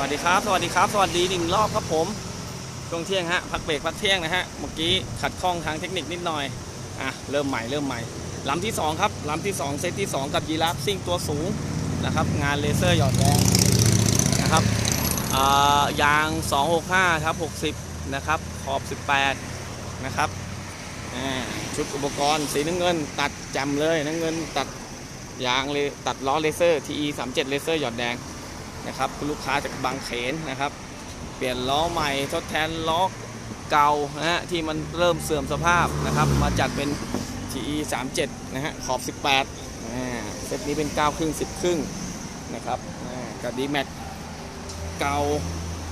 วัสดีครับ สวัสดีครับ สวัสดีหนึ่งรอบครับผมช่วงเที่ยงฮะพักเบรกพักเที่ยงนะฮะเมื่อกี้ขัดข้องทางเทคนิคนิดหน่อยอะเริ่มใหม่เริ่มใหม่ลำที่สองครับลำที่สองเซตที่สองกับยีราฟซิ่งตัวสูงนะครับ งานเลเซอร์หยอดแรงนะครับอ่ายาง 265ทับ60 นะครับ ขอบ 18 นะครับอ่าชุดอุปกรณ์สีน้ำเงิน ตัดจำเลยน้ำเงินตัดยางเลยตัดล้อเลเซอร์ TE 37 เลเซอร์หยอดแดง นะครับคุณลูกค้าจากบางเขนนะครับ เปลี่ยนล้อใหม่ทดแทนล้อเก่านะฮะที่มันเริ่มเสื่อมสภาพนะครับ มาจัดเป็น TE 37นะฮะขอบ 18อ่าเซตนี้เป็น 9 ครึ่ง 10 ครึ่งนะครับอ่ากับดีแม็กเก่า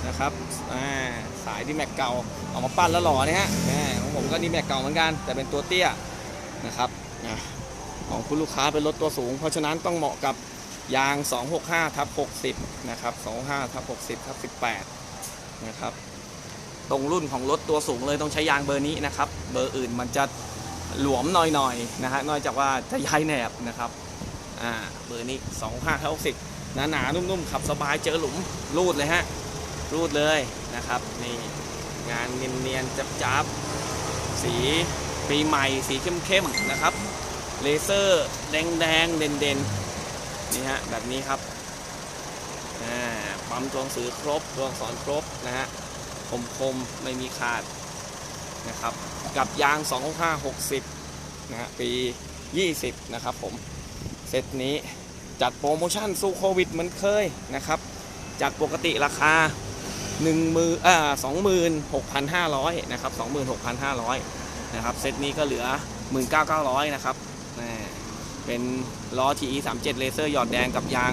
นะครับสายดีแม็กเก่าเอามาปั้นแล้วหล่อนะฮะของผมก็ดีแม็กเก่าเหมือนกัน แต่เป็นตัวเตี้ยนะครับอ่าของคุณลูกค้าเป็นรถตัวสูง เพราะฉะนั้นต้องเหมาะกับ ยาง 265ทับ60 นะครับ 265ทับ60ทับ18 นะครับ ตรงรุ่นของรถตัวสูงเลยต้องใช้ยางเบอร์นี้นะครับ เบอร์อื่นมันจะหลวมหน่อยๆนะฮะนอกจากว่าจะย้ายแหนบนะครับอ่าเบอร์นี้ 25ทับ60 หนาๆนุ่มๆขับสบายเจอหลุมรูดเลยฮะรูดเลยนะครับนี่งานเนียนๆจับๆสีปีใหม่สีเข้มๆนะครับเลเซอร์แดงๆเด่นๆ นี่ฮะแบบนี้ครับปั๊มตัวหนังสือครบตัวอักษรครบนะฮะคมคมไม่มีขาดนะครับกับยาง 2560นะฮะปี 20 นะครับผมเซตนี้จัดโปรโมชั่นสู้โควิดเหมือนเคยนะครับ จากปกติราคา1มืออ่า26,500นะครับ26,500นะครับเซตนี้ก็เหลือ19,900นะครับ เป็นล้อ TE 37เลเซอร์หยอดแดงกับยาง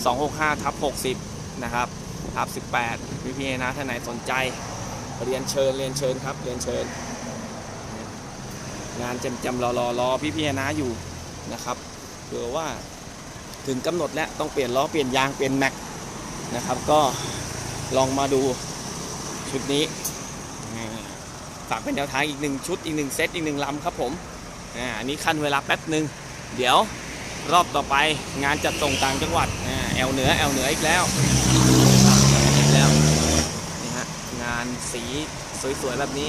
265ทับ60 นะครับทับ18 พี่พี่นะท่านไหนสนใจ เรียนเชิญเรียนเชิญครับเรียนเชิญ งานจำจำรอรอรอพี่พี่นะอยู่นะครับเผื่อว่าถึงกำหนดแล้วต้องเปลี่ยนล้อเปลี่ยนยางเปลี่ยนแม็กนะครับ ก็ลองมาดูชุดนี้ฝากเป็นแนวทางอีกหนึ่งชุดอีกหนึ่งเซตอีกหนึ่งลำครับผมอ่าอันนี้ขั้นเวลาแป๊บหนึ่ง เดี๋ยวรอบต่อไปงานจัดส่งต่างจังหวัดแอลเหนือแอลเหนืออีกแล้วอีกแล้วนี่ฮะงานสีสวยๆแบบนี้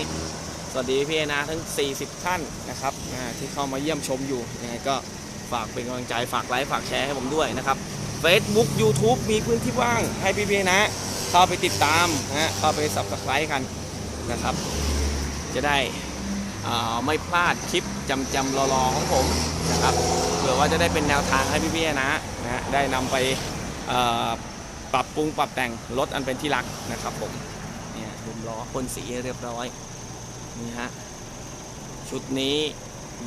สวัสดีพี่นะทั้ง 40 ท่านนะครับที่เข้ามาเยี่ยมชมอยู่ยังไงก็ฝากเป็นกำลังใจฝากไลค์ฝากแชร์ให้ผมด้วยนะครับ Facebook YouTube มีพื้นที่ว่างให้พี่พี่ๆนะเข้าไปติดตามนะเข้าไป subscribe กันนะครับ จะได้ ไม่พลาดคลิปจำจำรอๆของผมนะครับเผื่อว่าจะได้เป็นแนวทางให้พี่ๆนะนะฮะได้นำไปปรับปรุงปรับแต่งรถอันเป็นที่รักนะครับผมเนี่ยดุมล้อพ่นสีเรียบร้อยนี่ฮะชุดนี้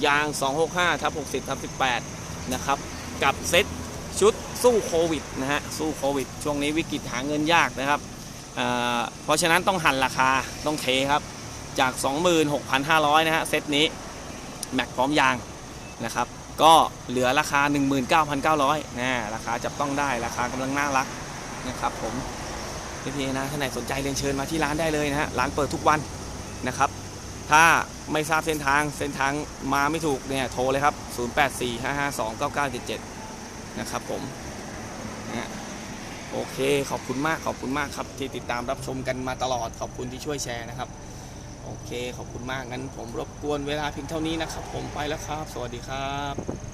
ยาง 265ทับ60ทับ18 นะครับ กับเซ็ตชุดสู้โควิดนะฮะสู้โควิด ช่วงนี้วิกฤตหาเงินยากนะครับเเพราะฉะนั้นต้องหันราคาต้องเทครับ จาก 26,500 นะฮะเซตนี้ แม็กพร้อมยางนะครับ ก็เหลือราคา 19,900นะราคาจับต้องได้ราคากำลังน่ารักนะครับผมพี่พีนะท่านไหนสนใจเรียนเชิญมาที่ร้านได้เลยนะฮะร้านเปิดทุกวันนะครับ ถ้าไม่ทราบเส้นทางเส้นทางมาไม่ถูกเนี่ยโทรเลยครับ 0845529977 นะครับผมนะฮะโอเค ขอบคุณมากขอบคุณมากครับ ที่ติดตามรับชมกันมาตลอดขอบคุณที่ช่วยแชร์นะครับ โอเคขอบคุณมากงั้นผมรบกวนเวลาเพียงเท่านี้นะครับ ผมไปแล้วครับ สวัสดีครับ